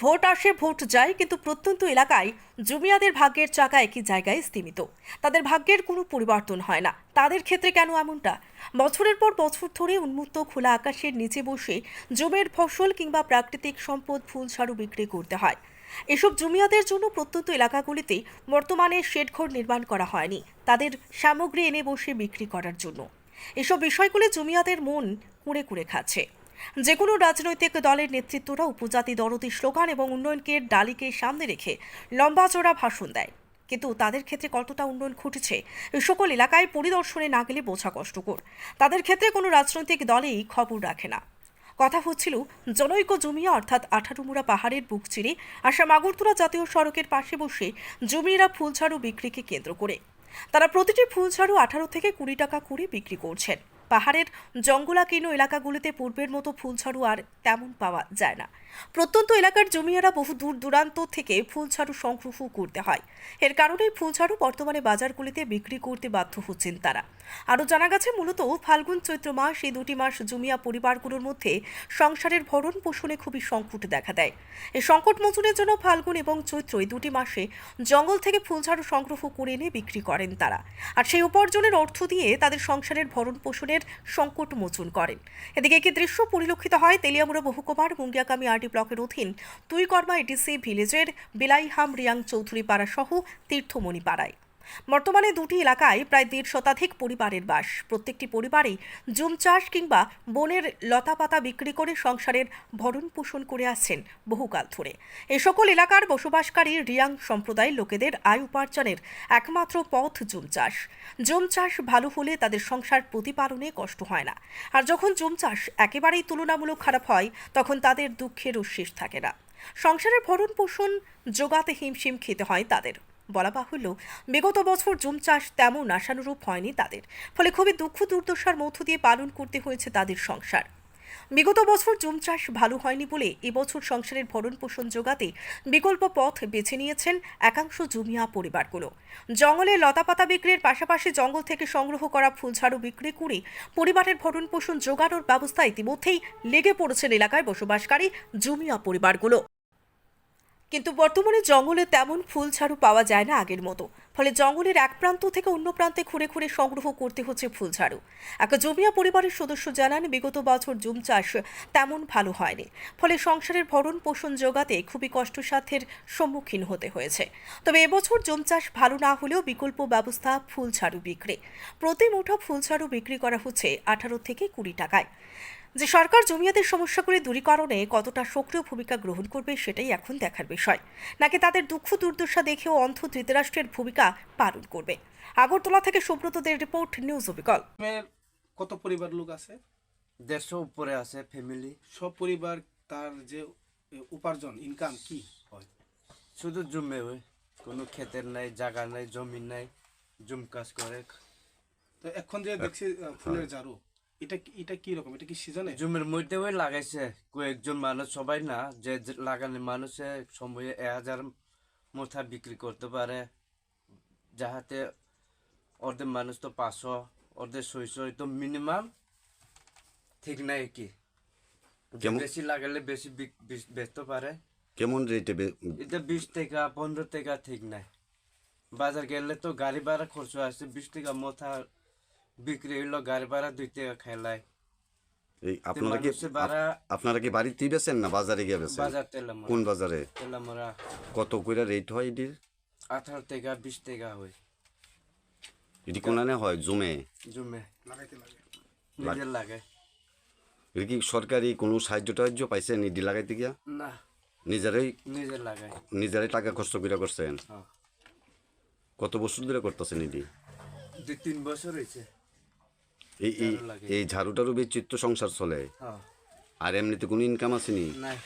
Vote আসে, vote যায়, কিন্তু প্রত্যন্ত এলাকায় জমিয়াদের ভাগ্যের চাকা একই জায়গায় স্থিমিত তাদের ভাগ্যের কোনো পরিবর্তন হয় না। তাদের ক্ষেত্রে কেন এমনটা? বছরের পর বছর ধরে উন্মুক্ত খোলা আকাশের নিচে বসে জমির ফসল কিংবা প্রাকৃতিক সম্পদ ফুলঝাড়ু বিক্রি করতে হয়। এসব জমিয়াদের জন্য প্রত্যন্ত এলাকাগুলিতে বর্তমানে শেডঘর নির্মাণ করা হয়নি। তাদের সামগ্রী এনে বসে বিক্রি করার জন্য। এসব বিষয়গুলি জমিয়াদের মন কুড়ে কুড়ে খাচ্ছে। যে কোনো রাজনৈতিক দলের নেতৃত্বরা উপজাতি দরদি স্লোগান এবং উন্নয়নকে ডালিকে সামনে রেখে লম্বা চড়া ভাষণ দেয়। কিন্তু তাদের ক্ষেত্রে কতটা উন্নয়ন ঘটেছে সকল এলাকায় পরিদর্শনে না গেলে বোঝা কষ্টকর। তাদের ক্ষেত্রে কোনো রাজনৈতিক দলেই খবর রাখে না। কথা হচ্ছিল, জনৈক জমিয়া অর্থাৎ আঠারুমুড়া পাহাড়ের বুক চিরে আসাম আগরতলা জাতীয় সড়কের পাশে বসে জমিরা ফুলঝাড়ু বিক্রিকে কেন্দ্র করে। তারা প্রতিটি ফুলঝাড়ু আঠারো থেকে কুড়ি টাকা করে বিক্রি করছেন। পাহাড়ের জঙ্গলাকীর্ণ এলাকাগুলিতে পূর্বের মতো ফুলঝাড়ু আর তেমন পাওয়া যায় না। প্রত্যন্ত এলাকার জমিয়ারা বহু দূর দূরান্ত থেকে ফুলঝাড়ু সংগ্রহ করতে হয়। এর কারণেই ফুলঝাড়ু বর্তমানে বাজারগুলিতে বিক্রি করতে বাধ্য হচ্ছেন তারা। আরও জানা গেছে, মূলত ফাল্গুন চৈত্র মাস, এই দুটি মাস জমিয়া পরিবারগুলোর মধ্যে সংসারের ভরণ পোষণে খুবই সংকট দেখা দেয়। এই সংকট মোচনের জন্য ফাল্গুন এবং চৈত্র এই দুটি মাসে জঙ্গল থেকে ফুল ফুলঝাড়ু সংগ্রহ করে এনে বিক্রি করেন তারা। আর সেই উপার্জনের অর্থ দিয়ে তাদের সংসারের ভরণ পোষণের সংকট মোচন করেন। এদিকে একই দৃশ্য পরিলক্ষিত হয়, তেলিয়ামুড়া বহুকুমার মুঙ্গিয়াকামি আরটি ব্লকের অধীন তুইকর্মা এটিসি ভিলেজের বেলাইহাম রিয়াং চৌধুরী পাড়া সহ তীর্থমণি পাড়ায় বর্তমানে দুটি এলাকায় প্রায় দেড় শতাধিক পরিবারের বাস। প্রত্যেকটি পরিবারেই জুম চাষ কিংবা বনের লতাপাতা বিক্রি করে সংসারের ভরণ পোষণ করে আসছেন বহুকাল ধরে। এ সকল এলাকার বসবাসকারী রিয়াং সম্প্রদায়ের লোকেদের আয় উপার্জনের একমাত্র পথ জুম চাষ। জুম চাষ ভালো হলে তাদের সংসার প্রতিপালনে কষ্ট হয় না। আর যখন জুম চাষ একেবারেই তুলনামূলক খারাপ হয়, তখন তাদের দুঃখেরও শেষ থাকে না। সংসারের ভরণ পোষণ, জোগাতে হিমশিম খেতে হয় তাদের। বলা বাহুল্য, বিগত বছর জুম চাষ তেমন আশানুরূপ হয়নি তাদের, ফলে খুবই দুঃখ দুর্দশার মধ্য দিয়ে পালন করতে হয়েছে তাদের সংসার। বিগত বছর জুম চাষ ভালো হয়নি বলে এবছর সংসারের ভরণ পোষণ জোগাতে বিকল্প পথ বেছে নিয়েছেন একাংশ জুমিয়া পরিবারগুলো। জঙ্গলে লতাপাতা বিক্রির পাশাপাশি জঙ্গল থেকে সংগ্রহ করা ফুলঝাড়ু বিক্রি করে পরিবারের ভরণ পোষণ জোগানোর ব্যবস্থা ইতিমধ্যেই লেগে পড়েছেন এলাকায় বসবাসকারী জুমিয়া পরিবারগুলো। কিন্তু বর্তমানে জঙ্গলে তেমন ফুল ঝাড়ু পাওয়া যায় না আগের মতো। ফলে জঙ্গলের এক প্রান্ত থেকে অন্য প্রান্তে ঘুরে ঘুরে সংগ্রহ করতে হচ্ছে ফুল ঝাড়ু। এক জমিয়া পরিবারের সদস্য জানান, বিগত বছর জুম চাষ তেমন ভালো হয়নি। ফলে সংসারের ভরণ পোষণ জোগাতে খুবই কষ্টসাধ্যের সম্মুখীন হতে হয়েছে। তবে এবছর জুম চাষ ভালো না হলেও বিকল্প ব্যবস্থা ফুল ঝাড়ু বিক্রি। প্রতি মুঠো ফুল ঝাড়ু বিক্রি করা হচ্ছে আঠারো থেকে কুড়ি টাকায়। যে সরকার জমিয়াদের সমস্যাগুলি দূরীকরণে কতটা সক্রিয় ভূমিকা গ্রহণ করবে সেটাই এখন দেখার বিষয়। নাকি তাদের দুঃখ দুর্দশা দেখেও অন্ধ ধৃতরাষ্ট্রের ভূমিকা পালন করবে। আগরতলা থেকে সুব্রতদের রিপোর্ট নিউজ অবিকল কত পরিবার লোক আছে? দেড়শো উপরে আছে ফ্যামিলি সব পরিবার তার যে উপার্জন ইনকাম কি হয়? শুধু জমে ওই কোনো ক্ষেতের নাই জায়গা নাই জমি নাই জুম কাজ করে। তো এখন যে দেখছি ফুলের ঝাড়ু। এটা কি- এটা কি রকম? এটা কি সিজনে? জমির মধ্যে ওই লাগাইছে কয়েকজন মানুষ সবাই না যে লাগানো মানুষে সময়ে এক হাজার মোথা বিক্রি করতে পারে। যাহাতে অর্ধেক মানুষ তো পাঁচশো অর্ধেক ছয়শো তো মিনিমাম ঠিক নাই কি। বেশি লাগালে বেশি বেচতে পারে। কেমন রেটে এটা বিশ টাকা পনেরো টাকা ঠিক নাই। বাজার গেলে তো গাড়ি ভাড়া খরচ আছে বিশ টাকা মোথা বিক্রি হইল গাড়ি ভাড়া দুই টাকা খেলায় এই আপনারা কি আপনারা কি বাড়িতেই বেছেন না বাজারে গিয়ে বেছেন বাজার তেলাম কোন বাজারে? তেলামরা কত কইরা রেট হয় এটির? আঠারো টাকা বিশ টাকা হয়। এটি কোনানে হয়? জমে? জমে। লাগাইতে লাগে। নিজের লাগে। এটি কি সরকারি কোনো সাহায্য টাহায্য পাইছেন এটি লাগাইতে গিয়া? না। নিজেরাই নিজের লাগায় নিজেরাই টাকা কষ্ট করে করছেন? হ্যাঁ। কত বছর ধরে করতেছেন এটি? দুই তিন বছর হয়েছে এই এই ঝাড়ু। এই ঝাড়ুটারও বেশ চিত্ত সংসার চলে। হ্যাঁ। আর এমনিতে কোনো ইনকাম আসেনি? নাই।